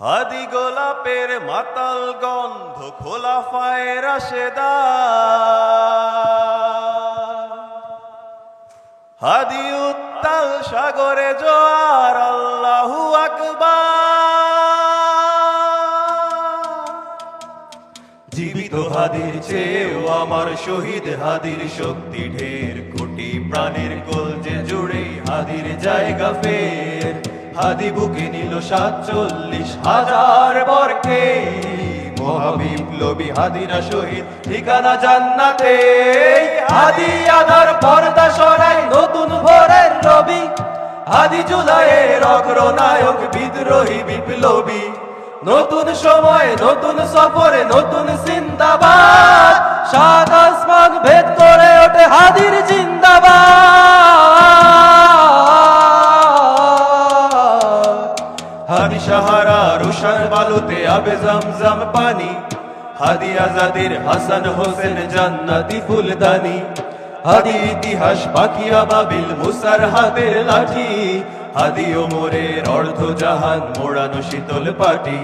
হাদি গোলাপের মাতাল গন্ধ খোলা ফায়ের সেদা হাদি উত্তাল সাগরে জোয়ার, আল্লাহু জীবিত হাদির চেয়েও আমার শহীদ হাদির শক্তি ঢের, কোটি প্রাণের কলজে জুড়ে হাদির জায়গা ফের। হাদি বুকে নিল সাতচল্লিশ হাজার বরকে। মহাবিপ্লবী হাদিরা শহীদ, ঠিকানা জান্নাতে। হাদি আধার পর্দা সরাই নতুন ভোরের রবি। হাদি জুলাইয়ের অগ্রনায়ক বিদ্রোহী বিপ্লবী। নতুন সময়, নতুন সফরে, নতুন জিন্দাবাদ। সাত আসমান ভেদ করে ওঠে হাদির জিন্দাবাদ। হাদি সাহারা রুশার বালুতে আবে জমজম পানি। হাদি আজাদের হাসান হোসেন জান্নাতি ফুলদানি। হাদি ইতিহাস পাকিয়া বাবিল মুসার হাতের লাঠি। হাদি ওমরের অর্ধ জাহান মোড়ানো শীতল পাটি।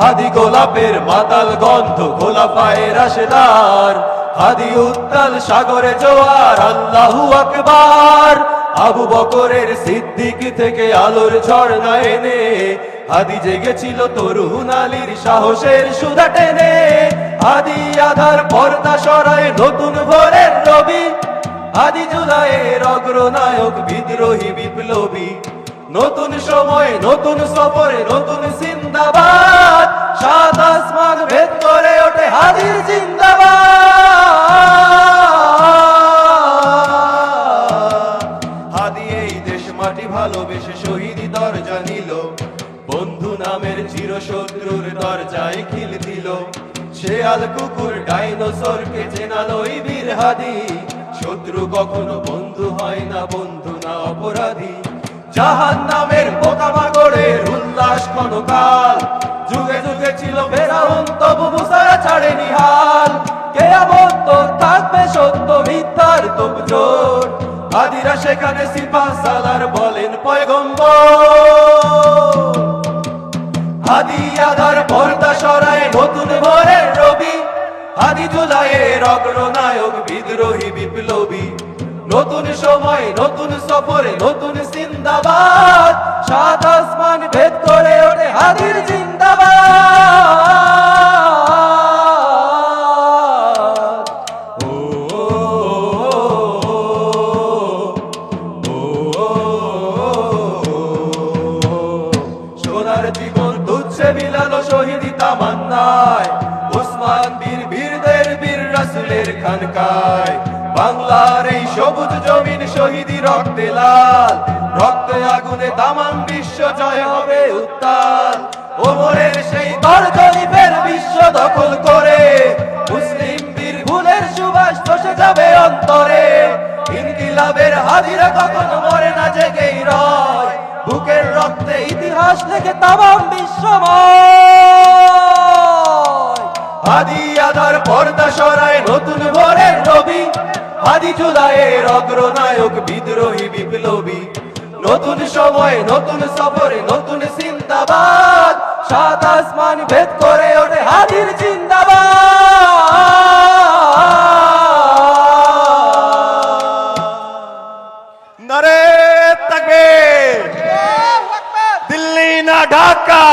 হাদি গোলাপের মাতাল গন্ধ গোলাপায়ের রাশেদার। হাদি উত্তাল সাগরে জোয়ার, আল্লাহু আকবার। আবু বকরের সিদ্দিক থেকে আলোর ঝর্ণা এনে হাদি জেগেছিল তরুণ আলীর সাহসের সুধা টেনে। হাদি আধার পর্দা সরায় নতুন ভোরের রবি। আদি জুলাইয়ের অগ্রনায়ক বিদ্রোহী বিপ্লবী। নতুন সময়, নতুন সফরে, নতুন জিন্দাবাদ। সাত আসমান ভেদ করে ওঠে হাদির জিন্দাবাদ। হাদি এই দেশ মাটি ভালোবেসে শহীদ দরজা নিল। বন্ধু নামের চিরশত্রুর দরজায় খিল দিল। শেয়াল কুকুর ডাইনোসরকে চেনালো ওই বীর হাদি শত্রু কখনো বন্ধু হয় না, বন্ধু না অপরাধী। জাহান নামের পোকামা গড়ের উল্লাস ক্ষণকাল। যুগে যুগে ছিল ফেরাউন, তবু মুসারা ছাড়েনি হাল। তো থাকবে সত্য মিথ্যার তোপ জোর আদিরা সেখানে সিপা সালার বলেন হাদি জুলাইয়ের অগ্রনায়ক বিদ্রোহী বিপ্লবী। নতুন সময়, নতুন সফরে, নতুন জিন্দাবাদ। সাত আসমান ভেদ করে ওঠে হাদির জিন্দাবাদ। রাসুলের খানকায় বাংলার এই সবুজ জমিন শহীদি রক্তে লাল। রক্তে আগুনে তামাম বিশ্ব জয় হবে উত্তাল। ওমরের সেই তরজলিপের বিশ্ব দখল করে। মুসলিম বীর সুবাস বসে যাবে অন্তরে। ইনকিলাবের হাজিরা কখনো মরে না জেগেই রয়। বুকের রক্তে ইতিহাস লেখে তামাম বিশ্বময় হাদি আধার পর্দা সরায় নতুন ভোরের রবি হাদি জুলাইয়ের অগ্রনায়ক বিদ্রোহী বিপ্লবী। নতুন সময় নতুন সফরে নতুন জিন্দাবাদ। সাত আসমান ভেদ করে ওঠে হাদির জিন্দাবাদ। নারে দিল্লি না ঢাকা।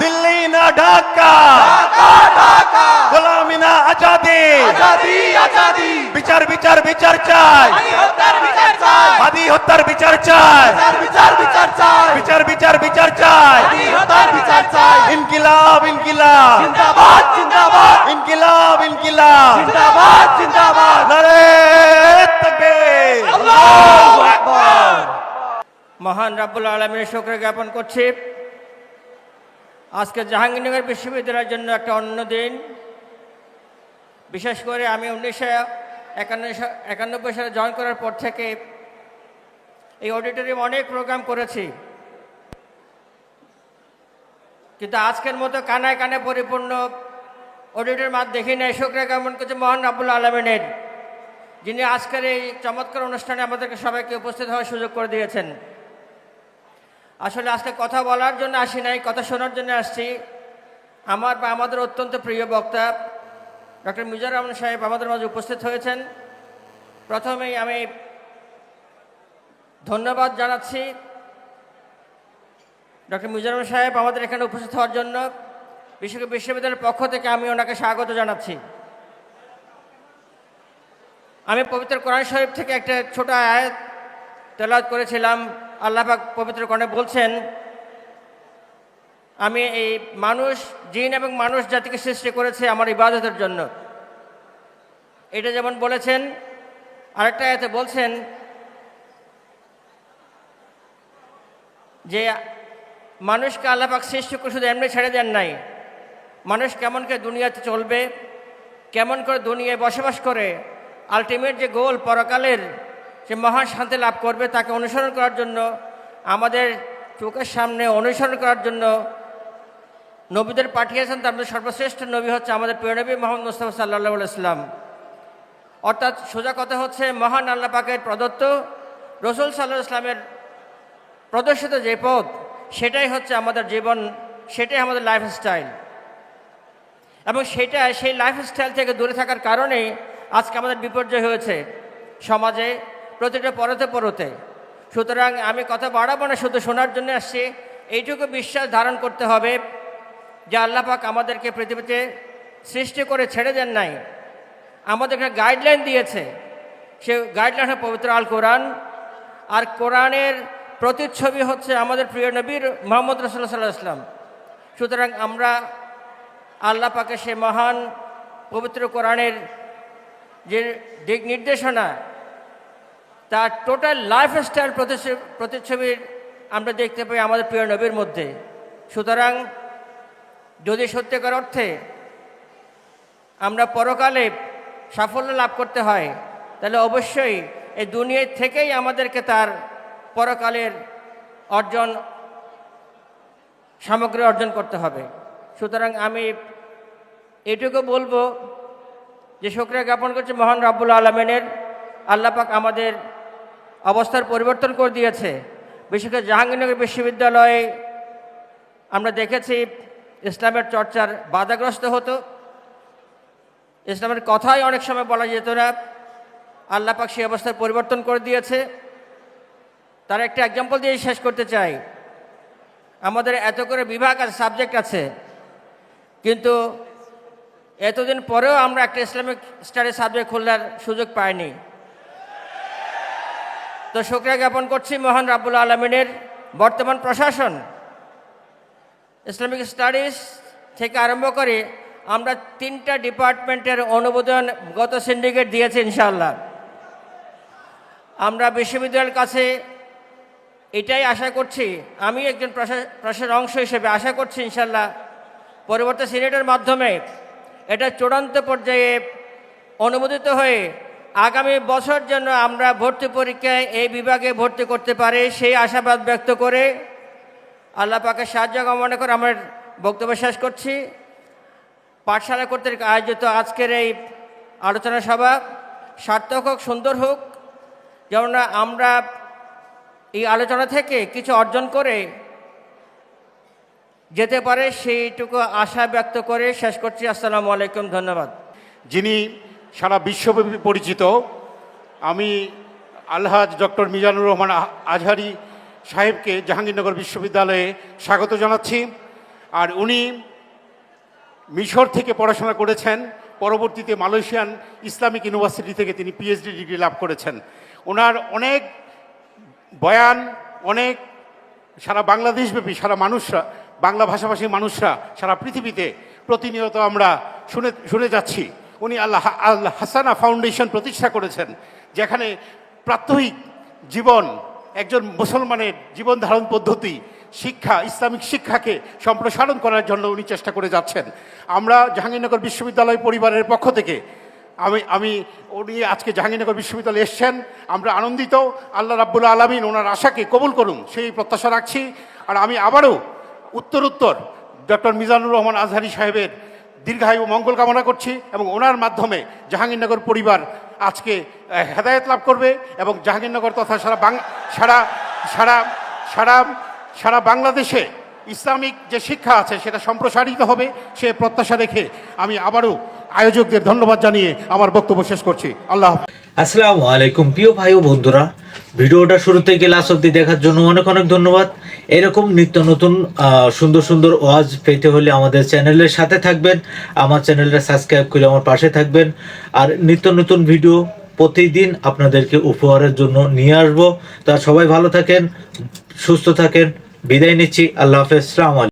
দিল্লি না ঢাকা ঢাকা। গোলামি না আজাদি আজাদি। বিচার বিচার বিচার চাই। আদি হত্যার বিচার চাই। বিচার বিচার চাই। বিচার চাই। ইনকিলাব ইনকিলাব। ইনকিলাব ইনকিলাব। নারে তাকবীর। মহান রাব্বুল আলমীর শুক্র জ্ঞাপন করছি। আজকে জাহাঙ্গীরনগর বিশ্ববিদ্যালয়ের জন্য একটা অন্য দিন। বিশেষ করে আমি উনিশশো একানব্বই সালে জয়েন করার পর থেকে এই অডিটোরিয়াম অনেক প্রোগ্রাম করেছি। কিন্তু আজকের মতো কানায় কানে পরিপূর্ণ অডিটোরিয়াম আর দেখি নাই। শুক্র জ্ঞাপন করছে মহান রাব্বুল আলমিনের, যিনি আজকের এই চমৎকার অনুষ্ঠানে আমাদেরকে সবাইকে উপস্থিত হওয়ার সুযোগ করে দিয়েছেন। আসলে আজকে কথা বলার জন্য আসি নাই, কথা শোনার জন্য আসছি। আমার বা আমাদের অত্যন্ত প্রিয় বক্তা ডক্টর মিজানুর রহমান সাহেব আমাদের মাঝে উপস্থিত হয়েছেন। প্রথমেই আমি ধন্যবাদ জানাচ্ছি ডক্টর মিজানুর রহমান সাহেব আমাদের এখানে উপস্থিত হওয়ার জন্য। বিশ্ব বিশ্ববিদ্যালয়ের পক্ষ থেকে আমি ওনাকে স্বাগত জানাচ্ছি। আমি পবিত্র কোরআন শরীফ থেকে একটা ছোট আয়াত তেলাওয়াত করেছিলাম। আল্লাহাক পবিত্র কোরআনে বলছেন আমি এই মানুষ, জিন এবং মানুষ জাতিকে সৃষ্টি করেছে আমার ইবাদতের জন্য। এটা যেমন বলেছেন, আরেকটা এতে বলছেন যে মানুষকে আল্লাহ পাক সৃষ্টি করে শুধু এমনি ছেড়ে দেন নাই। মানুষ কেমন করে দুনিয়াতে চলবে, কেমন করে দুনিয়ায় বসবাস করে আলটিমেট যে গোল পরকালের যে মহান শান্তি লাভ করবে তাকে অনুসরণ করার জন্য, আমাদের চোখের সামনে অনুসরণ করার জন্য নবীদের পাঠিয়েছেন, তার মধ্যে সর্বশ্রেষ্ঠ নবী হচ্ছে আমাদের প্রিয় নবী মোহাম্মদ মুস্তাফা সাল্লাহ ইসলাম অর্থাৎ সোজা কথা হচ্ছে, মহান আল্লাহ পাকের প্রদত্ত রসুল সাল্লাহ ইসলামের প্রদর্শিত যে পথ, সেটাই হচ্ছে আমাদের জীবন, সেটাই আমাদের লাইফস্টাইল এবং সেটা সেই লাইফস্টাইল থেকে দূরে থাকার কারণে আজকে আমাদের বিপর্যয় হয়েছে সমাজে, প্রতিটা পরতে পরতে। সুতরাং আমি কথা বাড়াবো না, শুধু শোনার জন্য আসছি। এইটুকু বিশ্বাস ধারণ করতে হবে। যে আল্লাপাক আমাদেরকে পৃথিবীতে সৃষ্টি করে ছেড়ে দেন নাই। আমাদেরকে গাইডলাইন দিয়েছে। সে গাইডলাইন হয় পবিত্র আল কোরআন আর কোরআনের প্রতিচ্ছবি হচ্ছে আমাদের প্রিয় নবীর মোহাম্মদ রসুল্লাহ সাল্লাহ ইসলাম সুতরাং আমরা আল্লাহ পাকে সে মহান পবিত্র কোরআনের যে দিক নির্দেশনা, তার টোটাল লাইফস্টাইল প্রতিচ্ছবির আমরা দেখতে পাই আমাদের প্রিয় নবীর মধ্যে। সুতরাং যদি সত্যিকার অর্থে আমরা পরকালে সাফল্য লাভ করতে হয়, তাহলে অবশ্যই এই দুনিয়া থেকেই আমাদেরকে তার পরকালের অর্জন, সামগ্রী অর্জন করতে হবে। সুতরাং আমি এটুকু বলব যে শুক্রিয়া জ্ঞাপন করছে মহান রাব্বুল আলমিনের। আল্লাপাক আমাদের অবস্থার পরিবর্তন করে দিয়েছে। বিশেষ করে জাহাঙ্গীরনগর বিশ্ববিদ্যালয়ে আমরা দেখেছি ইসলামের চর্চার বাধাগ্রস্ত হতো। ইসলামের কথাই অনেক সময় বলা যেত না। আল্লাপাক সেই অবস্থার পরিবর্তন করে দিয়েছে। তার একটা এক্সাম্পল দিয়ে শেষ করতে চাই। আমাদের এত করে বিভাগ আছে সাবজেক্ট আছে। কিন্তু এতদিন পরেও আমরা একটা ইসলামিক স্টাডি সাবজেক্ট খোলার সুযোগ পাইনি। তো শুক্রিয়া জ্ঞাপন করছি মহান রাব্বুল আলমিনের বর্তমান প্রশাসন। ইসলামিক স্টাডিজ থেকে আরম্ভ করে আমরা তিনটা ডিপার্টমেন্টের অনুমোদন গত সিন্ডিকেট দিয়েছি, ইনশাআল্লাহ। আমরা বিশ্ববিদ্যালয়ের কাছে এটাই আশা করছি, আমি একজন প্রশাসনের অংশ হিসেবে আশা করছি ইনশাল্লাহ পরবর্তী সিনেটের মাধ্যমে এটা চূড়ান্ত পর্যায়ে অনুমোদিত হয়ে আগামী বছর জন্য আমরা ভর্তি পরীক্ষায় এই বিভাগে ভর্তি করতে পারি, সেই আশাবাদ ব্যক্ত করে আল্লাহ পাকে সাহায্য কামনা করে আমার বক্তব্য শেষ করছি। পাঠশালা কর্তৃক আয়োজিত আজকের এই আলোচনা সভা সার্থক হোক, সুন্দর হোক। যেমন আমরা এই আলোচনা থেকে কিছু অর্জন করে যেতে পারে, সেইটুকু আশা ব্যক্ত করে শেষ করছি। আসসালামু আলাইকুম, ধন্যবাদ। যিনি সারা বিশ্বব্যাপী পরিচিত, আমি আলহাজ ডক্টর মিজানুর রহমান আজহারি সাহেবকে জাহাঙ্গীরনগর বিশ্ববিদ্যালয়ে স্বাগত জানাচ্ছি। আর উনি মিশর থেকে পড়াশোনা করেছেন। পরবর্তীতে মালয়েশিয়ান ইসলামিক ইউনিভার্সিটি থেকে তিনি পিএইচডি ডিগ্রি লাভ করেছেন। ওনার অনেক বয়ান, অনেক সারা বাংলাদেশব্যাপী, সারা মানুষরা, বাংলা ভাষাভাষী মানুষরা, সারা পৃথিবীতে প্রতিনিয়ত আমরা শুনে শুনে যাচ্ছি। উনি আল্লাহ আল্লাহ হাসানা ফাউন্ডেশন প্রতিষ্ঠা করেছেন, যেখানে প্রাত্যহিক জীবন একজন মুসলমানের জীবন ধারণ পদ্ধতি, শিক্ষা, ইসলামিক শিক্ষাকে সম্প্রসারণ করার জন্য উনি চেষ্টা করে যাচ্ছেন। আমরা জাহাঙ্গীরনগর বিশ্ববিদ্যালয় পরিবারের পক্ষ থেকে, আমি আমি, উনি আজকে জাহাঙ্গীরনগর বিশ্ববিদ্যালয়ে এসছেন, আমরা আনন্দিত, আল্লাহ রাব্বুল আলমিন ওনার আশাকে কবুল করুন, সেই প্রত্যাশা রাখছি। আর আমি আবারও উত্তর উত্তর ডক্টর মিজানুর রহমান আজহারি সাহেবের দীর্ঘায়ু মঙ্গল কামনা করছি এবং ওনার মাধ্যমে জাহাঙ্গীরনগর পরিবার আজকে হেদায়ত লাভ করবে এবং জাহাঙ্গীরনগর তথা সারা বাং, সারা সারা সারা সারা বাংলাদেশে ইসলামিক যে শিক্ষা আছে সেটা সম্প্রসারিত হবে সে প্রত্যাশা রেখে আমি আবারও আয়োজকদের ধন্যবাদ জানিয়ে আমার বক্তব্য শেষ করছি আল্লাহ। আসসালামু আলাইকুম, প্রিয় ভাই ও বন্ধুরা। ভিডিওটা শুরু থেকে লাস্ট অব্দি দেখার জন্য অনেক অনেক ধন্যবাদ। এরকম নিত্য নতুন সুন্দর সুন্দর ওয়াজ পেতে হলে আমাদের চ্যানেলের সাথে থাকবেন। আমার চ্যানেলটা সাবস্ক্রাইব করে আমার পাশে থাকবেন। আর নিত্য নতুন ভিডিও প্রতিদিন আপনাদেরকে উপহারের জন্য নিয়ে আসব। তা সবাই ভালো থাকেন, সুস্থ থাকেন। বিদায় নিচ্ছি। আল্লাহ হাফেজ। সালাম